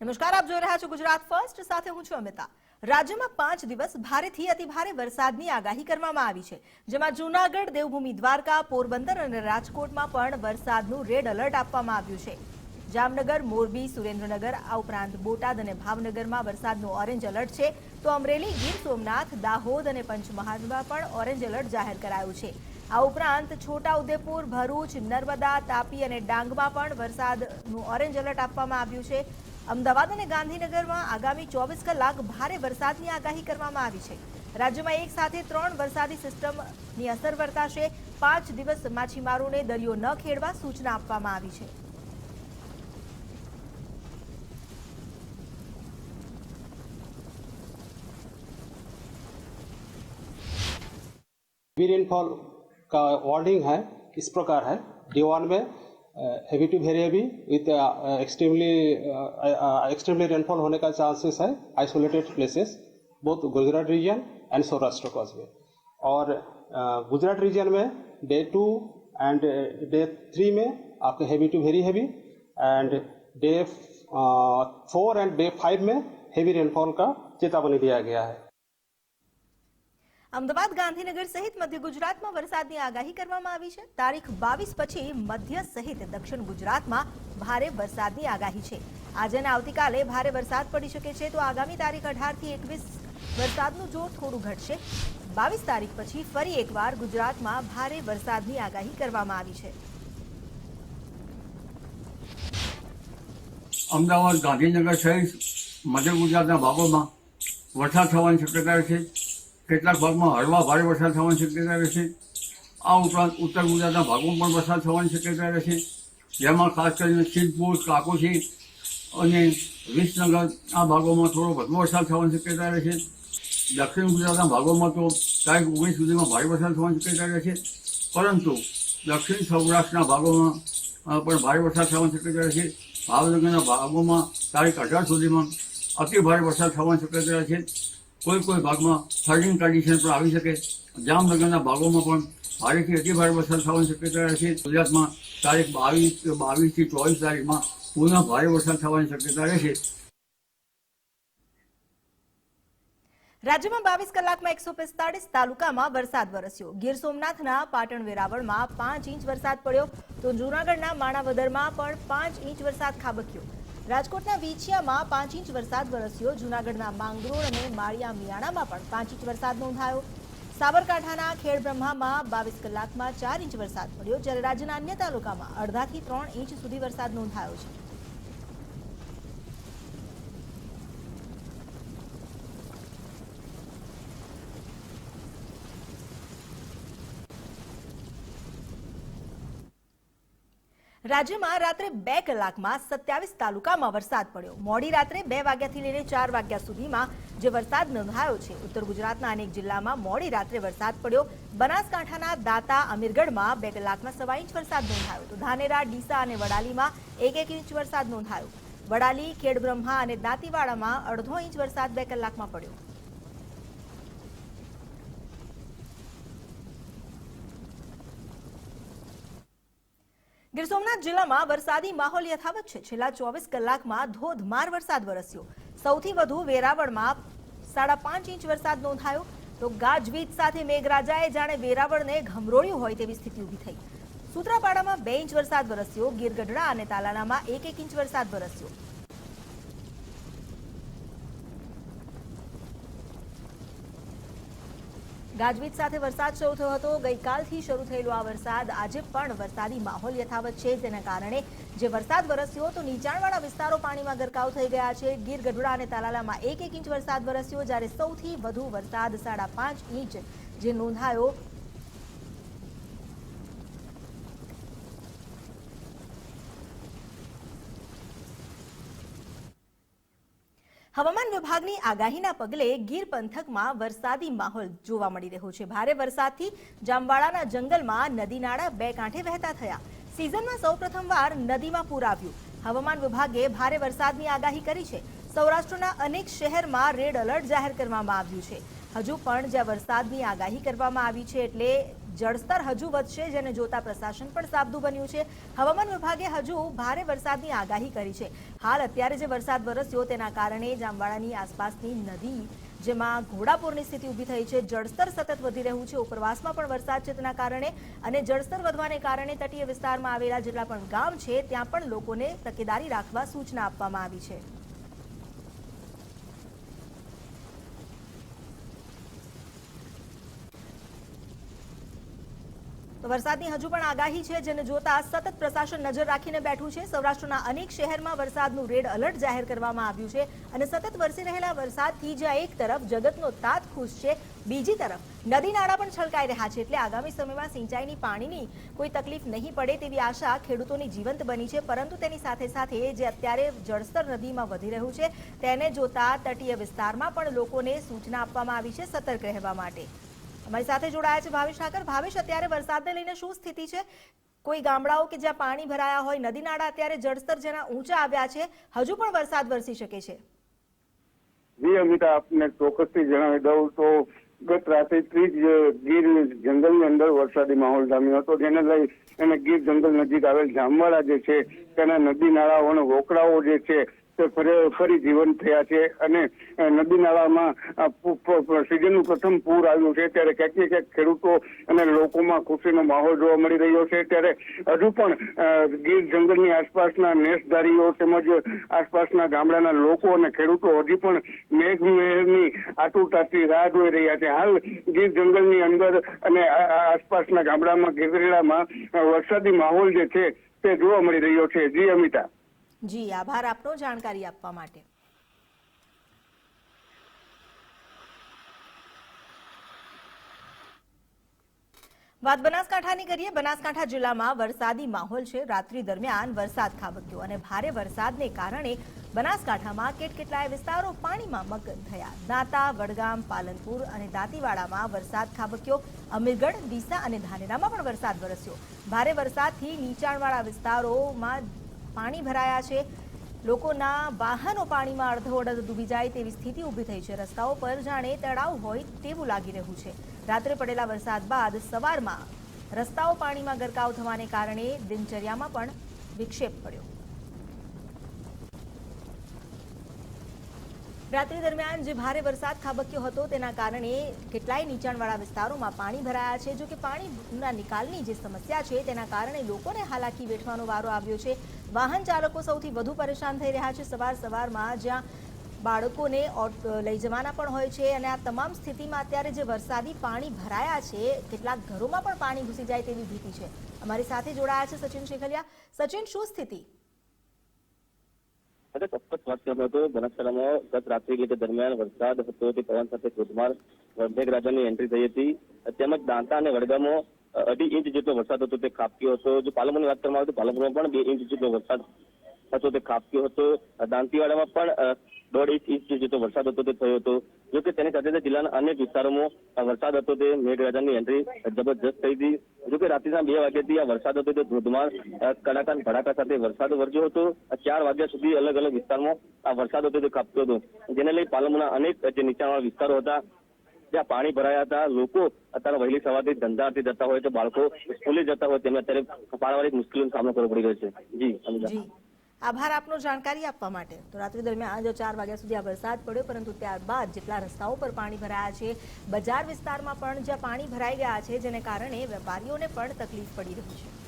નમસ્કાર, આપ જોઈ રહ્યા છો ગુજરાત ફર્સ્ટ. સાથે હું છું અમિતા. રાજ્યમાં પાંચ દિવસ ભારેથી અતિભારે વરસાદની આગાહી કરવામાં આવી છે. જેમાં જૂનાગઢ, દેવભૂમિ, દ્વારકા, પોરબંદર અને રાજકોટમાં પણ વરસાદનું રેડ એલર્ટ આપવામાં આવ્યું છે. જામનગર, મોરબી, સુરેન્દ્રનગર, આ ઉપરાંત બોટાદ અને ભાવનગરમાં વરસાદનું ઓરેન્જ એલર્ટ છે. તો અમરેલી, ગીર સોમનાથ, દાહોદ અને પંચમહાલમાં પણ ઓરેન્જ એલર્ટ જાહેર કરાયું છે. આ ઉપરાંત છોટાઉદેપુર, ભરૂચ, નર્મદા, તાપી અને ડાંગમાં પણ વરસાદનું ઓરેન્જ એલર્ટ આપવામાં આવ્યું છે. અમદાવાદ અને ગાંધીનગરમાં આગામી ચોવીસ કલાક ભારે વરસાદની આગાહી કરવામાં આવી છે રાજ્યમાં એક સાથે ત્રણ વરસાદી સિસ્ટમની અસર વર્તાશે પાંચ દિવસ માછીમારોને દરિયો ન ખેડવા સૂચના આપવામાં આવી છે हेवी रेनफॉल का वार्निंग है इस प्रकार है डे वन में heavy to very heavy with extremely extremely rainfall होने का चांसेस है isolated places both Gujarat region and Saurashtra cause में। और गुजरात रीजन में day two and day three में आपके heavy to very heavy and day four and day five में heavy rainfall का चेतावनी दिया गया है। અમદાવાદ ગાંધીનગર સહિત મધ્ય ગુજરાતમાં વરસાદની આગાહી કરવામાં આવી છે. તારીખ બાવીસ પછી મધ્ય સહિત દક્ષિણ ગુજરાતમાં ભારે વરસાદની આગાહી છે. આજે અને આવતીકાલે ભારે વરસાદ પડી શકે છે તો આગામી તારીખ અઢારથી એકવીસ વરસાદનું જોર થોડું ઘટશે. બાવીસ તારીખ પછી ફરી એકવાર ગુજરાતમાં ભારે વરસાદની આગાહી કરવામાં આવી છે. અમદાવાદ ગાંધીનગર સહિત મધ્ય ગુજરાતના ભાગોમાં વરસાદ થવાની શક્યતા છે. કેટલાક ભાગમાં હળવા ભારે વરસાદ થવાની શક્યતા રહેશે આ ઉપરાંત ઉત્તર ગુજરાતના ભાગોમાં પણ વરસાદ થવાની શક્યતા રહેશે જેમાં ખાસ કરીને સિદ્ધપુર કાકોશી અને વિસનગર આ ભાગોમાં થોડો વધુ વરસાદ થવાની શક્યતા રહેશે દક્ષિણ ગુજરાતના ભાગોમાં તો તારીખ ઓગણીસ સુધીમાં ભારે વરસાદ થવાની શક્યતા રહેશે પરંતુ દક્ષિણ સૌરાષ્ટ્રના ભાગોમાં પણ ભારે વરસાદ થવાની શક્યતા રહેશે ભાવનગરના ભાગોમાં તારીખ અઢાર સુધીમાં અતિ ભારે વરસાદ થવાની શક્યતા રહેશે કોઈ કોઈ ભાગમાં થર્ડિંગ કન્ડિશન પણ આવી શકે. જામનગરના ભાગોમાં પણ ભારેથી અતિ ભારે વરસાદ થવાની શક્યતા રહેશે. ગુજરાતમાં તારીખ બાવીસ, બાવીસથી ચોવીસ તારીખમાં પુનઃ ભારે વરસાદ થવાની શક્યતા રહેશે. રાજ્યમાં બાવીસ કલાકમાં એકસો પિસ્તાળીસ તાલુકામાં વરસાદ વરસ્યો. ગીર સોમનાથના પાટણ વેરાવળમાં પાંચ ઇંચ વરસાદ પડ્યો તો જૂનાગઢના માણાવદરમાં પણ પાંચ ઇંચ વરસાદ ખાબક્યો. રાજકોટના વીછિયામાં પાંચ ઇંચ વરસાદ વરસ્યો. જૂનાગઢના માંગરોળ અને માળિયા મિયાણામાં પણ પાંચ ઇંચ વરસાદ નોંધાયો. સાબરકાંઠાના ખેડબ્રહ્મામાં બાવીસ કલાકમાં ચાર ઇંચ વરસાદ પડ્યો, જ્યારે રાજ્યના અન્ય તાલુકામાં અડધાથી ત્રણ ઇંચ સુધી વરસાદ નોંધાયો છે. રાજ્યમાં રાત્રે બે કલાકમાં સત્યાવીસ તાલુકામાં વરસાદ પડ્યો. મોડી રાત્રે બે વાગ્યાથી લઈને ચાર વાગ્યા સુધીમાં જે વરસાદ નોંધાયો છે, ઉત્તર ગુજરાતના અનેક જિલ્લામાં મોડી રાત્રે વરસાદ પડ્યો. બનાસકાંઠાના દાતા અમીરગઢમાં બે કલાકમાં સવા ઇંચ વરસાદ નોંધાયો. તો ધાનેરા, ડીસા અને વડાલીમાં એક એક ઇંચ વરસાદ નોંધાયો. વડાલી, ખેડબ્રહ્મા અને દાંતીવાડામાં અડધો ઇંચ વરસાદ બે કલાકમાં પડ્યો. ગીર સોમનાથ જિલ્લામાં વરસાદી માહોલ યથાવત છે. છેલ્લા ચોવીસ કલાકમાં ધોધમાર વરસાદ વરસ્યો. સૌથી વધુ વેરાવળમાં સાડા પાંચ ઇંચ વરસાદ નોંધાયો. તો ગાજવીજ સાથે મેઘરાજાએ જાણે વેરાવળને ઘમરોળ્યું હોય તેવી સ્થિતિ ઊભી થઈ. સૂત્રાપાડામાં બે ઇંચ વરસાદ વરસ્યો. ગીર ગઢડા અને તાલાલામાં એક એક ઇંચ વરસાદ વરસ્યો. ગાજવીજ સાથે વરસાદ શરૂ થયો હતો. ગઈકાલથી શરૂ થયેલો આ વરસાદ આજે પણ વરસાદી માહોલ યથાવત છે. તેના કારણે જે વરસાદ વરસ્યો તો નીચાણવાળા વિસ્તારો પાણીમાં ગરકાવ થઈ ગયા છે. ગીર ગઢડા અને તાલાલામાં એક એક ઇંચ વરસાદ વરસ્યો, જ્યારે સૌથી વધુ વરસાદ સાડા પાંચ ઇંચ જે નોંધાયો હવામાન વિભાગની આગાહીના પગલે ગીર પંથકમાં વરસાદી માહોલ જોવા મળી રહ્યો છે. ભારે વરસાદથી જામવાળાના જંગલમાં નદી નાળા બે કાંઠે વહેતા થયા. સિઝનમાં સૌ પ્રથમવાર નદીમાં પૂર આવ્યું. હવામાન વિભાગે ભારે વરસાદની આગાહી કરી છે. સૌરાષ્ટ્રના અનેક શહેરમાં રેડ એલર્ટ જાહેર કરવામાં આવ્યું છે. હજુ પણ જ્યાં વરસાદની આગાહી કરવામાં આવી છે એટલે જળસ્તર હજુ વધશે, જેને જોતા પ્રશાસન પણ સાબદું બન્યું છે. હવામાન વિભાગે હજુ ભારે વરસાદની આગાહી કરી છે. હાલ અત્યારે જે વરસાદ વરસ્યો તેના કારણે જામવાડાની આસપાસની નદી, જેમાં ઘોડાપુરની સ્થિતિ ઊભી થઈ છે. જળસ્તર સતત વધી રહ્યું છે. ઉપરવાસમાં પણ વરસાદ છે તેના કારણે અને જળસ્તર વધવાને કારણે તટીય વિસ્તારમાં આવેલા જેટલા પણ ગામ છે, ત્યાં પણ લોકોને તકેદારી રાખવા સૂચના આપવામાં આવી છે. વરસાદની હજુ પણ આગાહી છે, જેને જોતા સતત પ્રશાસન નજર રાખીને બેઠું છે. સૌરાષ્ટ્રના અનેક શહેરમાં વરસાદનું રેડ એલર્ટ જાહેર કરવામાં આવ્યું છે અને સતત વરસી રહેલા વરસાદથી જ્યાં એક તરફ જગતનો તાત ખુશ છે, બીજી તરફ નદી નાળા પણ છલકાઈ રહ્યા છે એટલે આગામી સમયમાં સિંચાઈની પાણીની કોઈ તકલીફ નહીં પડે તેવી આશા ખેડૂતોની જીવંત બની છે, પરંતુ તેની સાથે સાથે જે અત્યારે જળસ્તર નદીમાં વધી રહ્યું છે, તેને જોતા તટીય વિસ્તારમાં પણ લોકોને સૂચના આપવામાં આવી છે સતર્ક રહેવા માટે. અમારી સાથે જોડાયા છે ભાવેશ ઠાકર. ભાવેશ, અત્યારે વરસાદને લઈને શું સ્થિતિ છે? કોઈ ગામડાઓ કે જ્યાં પાણી ભરાયા હોય, નદી નાળા અત્યારે જળસ્તર જેના ઊંચા આવ્યા છે, હજુ પણ વરસાદ વરસી શકે છે? જી, અમિતા, આપને ચોક્કસથી જણાવી દઉં તો ગત રાત્રે ત્રીજ ગીર જંગલની અંદર વરસાદી માહોલ જામ્યો હતો. જેને લઈ અને ગીર જંગલ નજીક આવેલ જામવાડા જે છે, તેના નદી નાળાઓ અને વોકડાઓ જે છે ફરી જીવન થયા છે અને નદી નાળામાં સિઝનનું પ્રથમ પૂર આવ્યું છે. ત્યારે ક્યાંક ને ક્યાંક ખેડૂતો અને લોકોમાં ખુશીનો માહોલ જોવા મળી રહ્યો છે. ત્યારે હજુ પણ ગીર જંગલની આસપાસના નેસધારીઓ તેમજ આસપાસના ગામડાના લોકો અને ખેડૂતો હજી પણ મેઘમહેરની આતુરતાથી રાહ જોઈ રહ્યા છે. હાલ ગીર જંગલની અંદર અને આસપાસના ગામડામાં ગીરગઢડામાં વરસાદી માહોલ જે છે તે જોવા મળી રહ્યો છે. જી, અમિતા. જી, આભાર આપનો જાણકારી આપવા માટે. વાત બનાસકાંઠાની કરીએ, બનાસકાંઠા જિલ્લામાં વરસાદી માહોલ છે. રાત્રિ દરમિયાન વરસાદ ખાબક્યો અને ભારે વરસાદને કારણે બનાસકાંઠામાં કેટકેટલાય વિસ્તારો પાણીમાં મગ્ન થયા. દાંતા વડગામ, પાલનપુર અને દાંતીવાડામાં વરસાદ ખાબક્યો. અમીરગઢ, ડીસા અને ધાનેરામાં પણ વરસાદ વરસ્યો. ભારે વરસાદથી નીચાણવાળા વિસ્તારોમાં પાણી ભરાયા છે. લોકોના વાહનો પાણીમાં અડધોઅડધ ડૂબી જાય તેવી સ્થિતિ ઊભી થઈ છે. રસ્તાઓ પર જાણે તળાવ હોય તેવું લાગી રહ્યું છે. રાત્રે પડેલા વરસાદ બાદ સવારમાં રસ્તાઓ પાણીમાં ગરકાવ થવાને કારણે દિનચર્યામાં પણ વિક્ષેપ પડ્યો. રાત્રિ દરમિયાન જે ભારે વરસાદ ખાબક્યો હતો, તેના કારણે કેટલાય નીચાણવાળા વિસ્તારોમાં પાણી ભરાયા છે. જો કે પાણીના નિકાલની જે સમસ્યા છે, તેના કારણે લોકોને હાલાકી વેઠવાનો વારો આવ્યો છે. વાહન ચાલકો સૌથી વધુ પરેશાન થઈ રહ્યા છે. સવાર સવારમાં જ્યાં બાળકોને લઈ જવાના પણ હોય છે અને આ તમામ સ્થિતિમાં અત્યારે જે વરસાદી પાણી ભરાયા છે, કેટલાક ઘરોમાં પણ પાણી ઘૂસી જાય તેવી ભીતિ છે. અમારી સાથે જોડાયા છે સચિન શેખલિયા સચિન, શું સ્થિતિ? અરે ચોક્કસ વાત કરવામાં તો બનાસકાંઠામાં ગત રાત્રિ એટલે દરમિયાન વરસાદ હતો તે પવન સાથે ધોધમાર મેઘરાજાની એન્ટ્રી થઈ હતી. તેમજ દાંતા અને વડગામમાં અઢી ઇંચ જેટલો વરસાદ હતો, તે ખાબક્યો હતો. જો પાલનપુરની વાત કરવામાં આવે તો પાલનપુરમાં પણ બે ઇંચ જેટલો વરસાદ હતો તે ખાબક્યો હતો. દાંતીવાડામાં પણ દોઢ ઇંચ ઇંચ જેટલો વરસાદ હતો તે થયો હતો. જો કે તેની સાથે જિલ્લાના અનેક વિસ્તારોમાં વરસાદ હતો તે મેઘરાજાની એન્ટ્રી જબરજસ્ત થઈ હતી. જો કે રાત્રિના બે વાગ્યાથી આ વરસાદ હતો તે ધોધમાર અ, કડાકા ભડાકા સાથે વરસાદ વરસ્યો હતો. ચાર વાગ્યા સુધી અલગ અલગ વિસ્તારમાં આ વરસાદ હતો તે ખાબક્યો હતો. જેને લઈ પાલમના અનેક જે નીચાણવાળા વિસ્તારો હતા જ્યાં પાણી ભરાયા હતા. લોકો અત્યારે વહેલી સવારથી ધંધાથી જતા હોય તો બાળકો સ્કૂલે જતા હોય તેમને અત્યારે પારિવારિક મુશ્કેલીનો સામનો કરવો પડી રહ્યો છે. જી. આભાર આપનો જાણકારી આપવા માટે. તો રાત્રિ દરમિયાન આજે ચાર વાગ્યા સુધી આ વરસાદ પડ્યો, પરંતુ ત્યારબાદ જેટલા રસ્તાઓ પર પાણી ભરાયા છે, બજાર વિસ્તારમાં પણ જ્યાં પાણી ભરાઈ ગયા છે, જેને કારણે વેપારીઓને પણ તકલીફ પડી રહી છે.